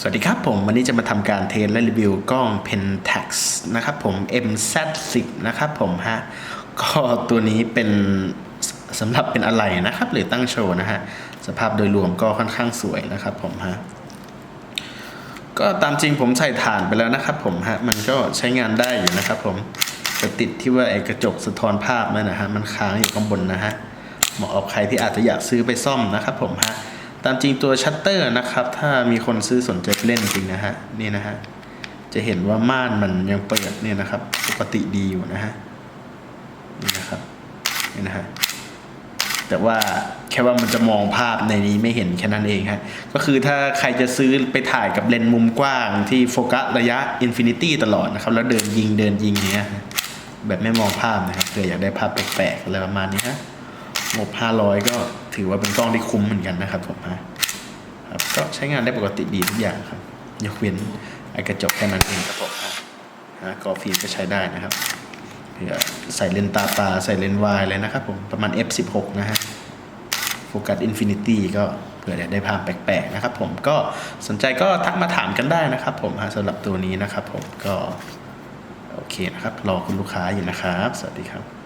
สวัสดีครับผม วันนี้จะมาทำการเทสและรีวิวกล้อง Pentax นะครับผม MZ10 นะครับผมฮะ ก็ตัวนี้เป็นสำหรับเป็นอะไรนะครับ หรือตั้งโชว์นะฮะ สภาพโดยรวมก็ค่อนข้างสวยนะครับผมฮะ ก็ตามจริงผมใส่ถ่านไปแล้วนะครับผมฮะ มันก็ใช้งานได้อยู่นะครับผมแต่ติดที่ว่าไอ้กระจกสะท้อนภาพนั่นนะฮะ มันค้างอยู่ข้างบนนะฮะ เหมาะกับใครที่อาจจะอยากซื้อไปซ่อมนะครับผมฮะ ตามจริงตัวชัตเตอร์นะครับ ถ้ามีคนซื้อสนใจเล่นจริงนะฮะนี่นะฮะจะเห็นว่าม่านมันยังเปิดเนี่ยนะครับ ปกติดีอยู่นะฮะนี่นะครับนี่นะฮะแต่ว่าแค่ว่ามันจะมองภาพในนี้ไม่เห็นแค่นั้นเองฮะก็คือถ้าใครจะซื้อไปถ่ายกับเลนส์มุมกว้างที่โฟกัสระยะอินฟินิตี้ตลอดนะครับ แล้วเดินยิงเดินยิงเนี้ยแบบไม่มองภาพนะครับเผื่ออยากได้ภาพแปลกๆอะไรประมาณนี้ฮะ งบ 500 ก็ถือว่าเป็นกล้องที่คุ้มเหมือนกันนะครับผมฮะครับก็ใช้งานได้ปกติดีทุกอย่างครับ ยกเว้นไอ้กระจกแค่นั้นเองครับผมฮะกอฟิล์มก็ใช้ได้นะครับเผื่อใส่เลนตาปลาใส่เลนวายเลยนะครับผมประมาณ f16 นะฮะโฟกัสอินฟินิตี้ก็เผื่ออยากได้ภาพแปลกๆนะครับผมก็สนใจก็ทักมาถามกันได้นะครับผมฮะสำหรับตัวนี้นะครับผมก็โอเคนะครับ รอคุณลูกค้าอยู่นะครับ สวัสดีครับ